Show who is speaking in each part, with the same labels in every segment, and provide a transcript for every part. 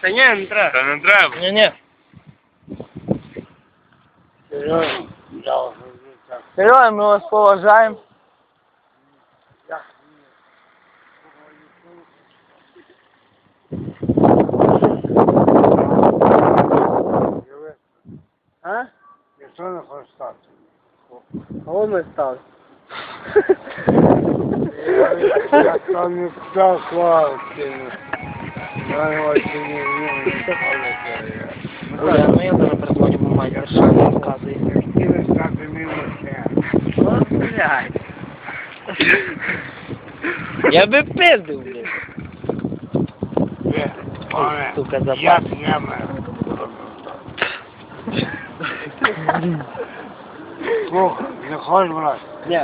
Speaker 1: Та ні, не треба.
Speaker 2: Та не треба.
Speaker 3: Ні, ні.
Speaker 1: Серйозно? Я вже так.
Speaker 3: Герої, ми вас поважаємо.
Speaker 1: Диви,
Speaker 3: А?
Speaker 1: Ніхто не хоче стати.
Speaker 3: А вон ми стали.
Speaker 1: Я там не кидав славу кину. Я його ще не вмію.
Speaker 3: Оля, ми я зараз передзвонимо майстер, що він розказує.
Speaker 1: Хотіли стати мимо ще.
Speaker 3: О, блядь. Я би пиздив, блядь.
Speaker 1: Де? Пане,
Speaker 3: Сука, запас.
Speaker 1: як я мене? Слухай, не хочеш брати?
Speaker 3: Ні.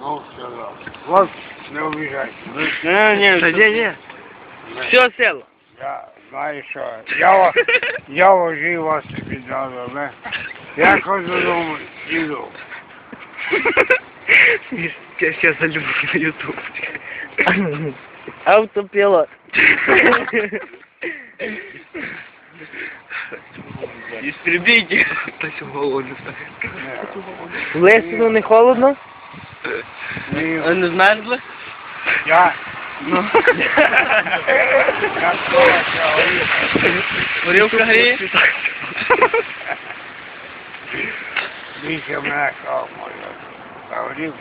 Speaker 1: Ну, сказав. Вот, не обіжайся.
Speaker 2: Ні, ні,
Speaker 3: Та ні, ні. Все село.
Speaker 1: Я знаю, що я вас, я вожив вас відразу, не? Я хоч додому їду.
Speaker 2: Я ще залюблю на ютуб.
Speaker 3: Автопілот.
Speaker 2: Істребіть. Та що голову не знаю.
Speaker 1: Не,
Speaker 3: В Лесіну не холодно?
Speaker 1: ні,
Speaker 3: не змерзли?
Speaker 1: Я,
Speaker 3: Ну.
Speaker 1: я сховався,
Speaker 3: Горілка гріє?
Speaker 1: більше мене хав може. Говорив,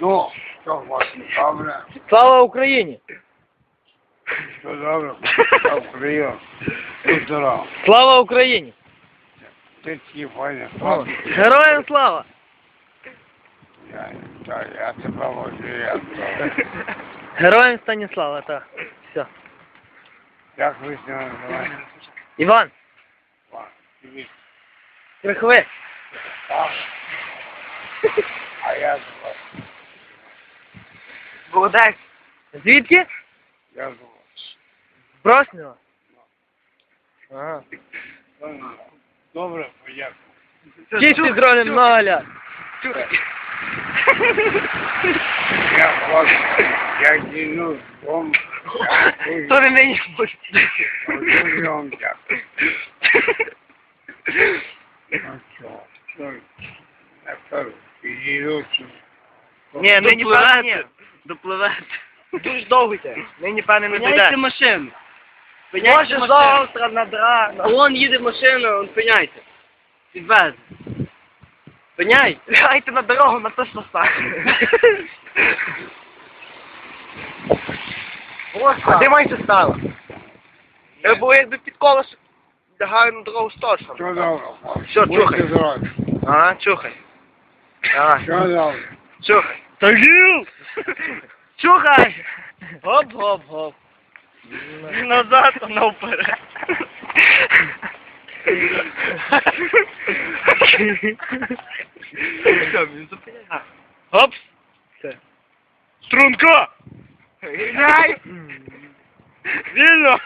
Speaker 1: ну, що можна, добре,
Speaker 3: Слава Україні!
Speaker 1: що добре, що прийом, будь здоров.
Speaker 3: Слава Україні!
Speaker 1: Ти ті поняв,
Speaker 3: О, Героям слава!
Speaker 1: я, я, я тебе можу, я,
Speaker 3: Героям Станіслава, так. Все.
Speaker 1: як ви з нього називаєте?
Speaker 3: Іван,
Speaker 1: Ва, тобі,
Speaker 3: Крихви.
Speaker 1: так? А я думав,
Speaker 3: Богдай. Звідки?
Speaker 1: я думав,
Speaker 3: З Броснього. Ага.
Speaker 1: добре, подякую.
Speaker 3: Кісті дрони много лят.
Speaker 1: Я хлопці, я діну дом.
Speaker 3: То не мені
Speaker 1: Дуже вам дякую. Ну що, що, я кажу, підійду сюди.
Speaker 3: Ні, нині пане ні.
Speaker 2: Допливете.
Speaker 3: Дуже довго йде. Нині пане не
Speaker 2: Пиняйте
Speaker 3: дойде.
Speaker 2: машину.
Speaker 3: Може завтра на драна.
Speaker 2: Вон їде машина, он пиняйте. Підвезе. Пиняй.
Speaker 3: Грайте на дорогу на то соса. А де майже стало? Я був якби під колесо лягаю на дорогу сторожем.
Speaker 1: Що добре, хлопці?
Speaker 3: Що,
Speaker 1: Будьте
Speaker 3: чухай.
Speaker 1: здорові.
Speaker 3: Ага, чухай. Ага,
Speaker 1: Що добре?
Speaker 3: чухай. Тагіл! Чухай! Гоп-гоп-гоп. Назад, а навперед.
Speaker 2: Все, він зупиняє.
Speaker 3: Гопс. Все. Струнко! Вільно!